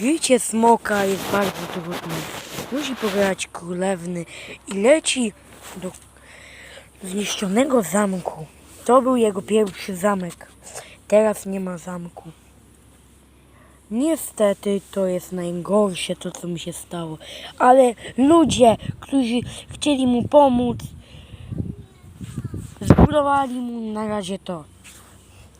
Życie smoka jest bardzo trudne. Musi pokonać królewny i leci do zniszczonego zamku. To był jego pierwszy zamek. Teraz nie ma zamku. Niestety to jest najgorsze to, co mi się stało. Ale ludzie, którzy chcieli mu pomóc, zbudowali mu na razie to.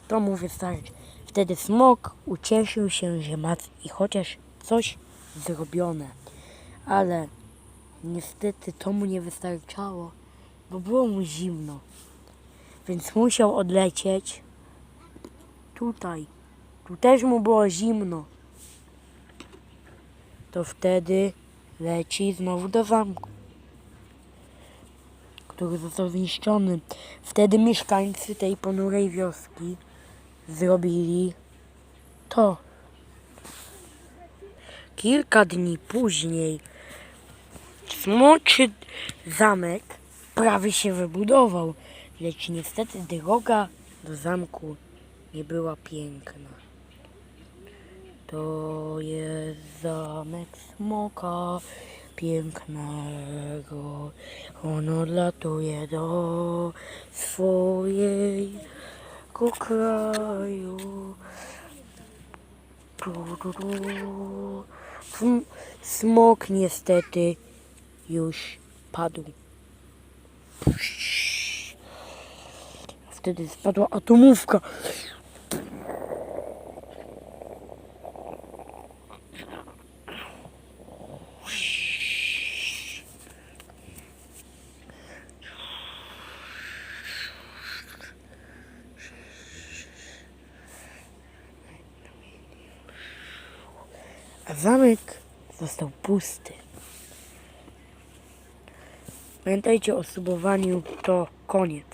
To mu wystarczy. Wtedy smok ucieszył się, że ma i chociaż coś zrobione. Ale niestety to mu nie wystarczało, bo było mu zimno. Więc musiał odlecieć tutaj. Tu też mu było zimno. To wtedy leci znowu do zamku, który został zniszczony. Wtedy mieszkańcy tej ponurej wioski zrobili to. Kilka dni później smoczy zamek prawie się wybudował, lecz niestety droga do zamku nie była piękna. To jest zamek smoka pięknego. On odlatuje do swojego kraju. Smok niestety już padł. Wtedy spadła atomówka. A zamek został pusty. Pamiętajcie o subowaniu, to koniec.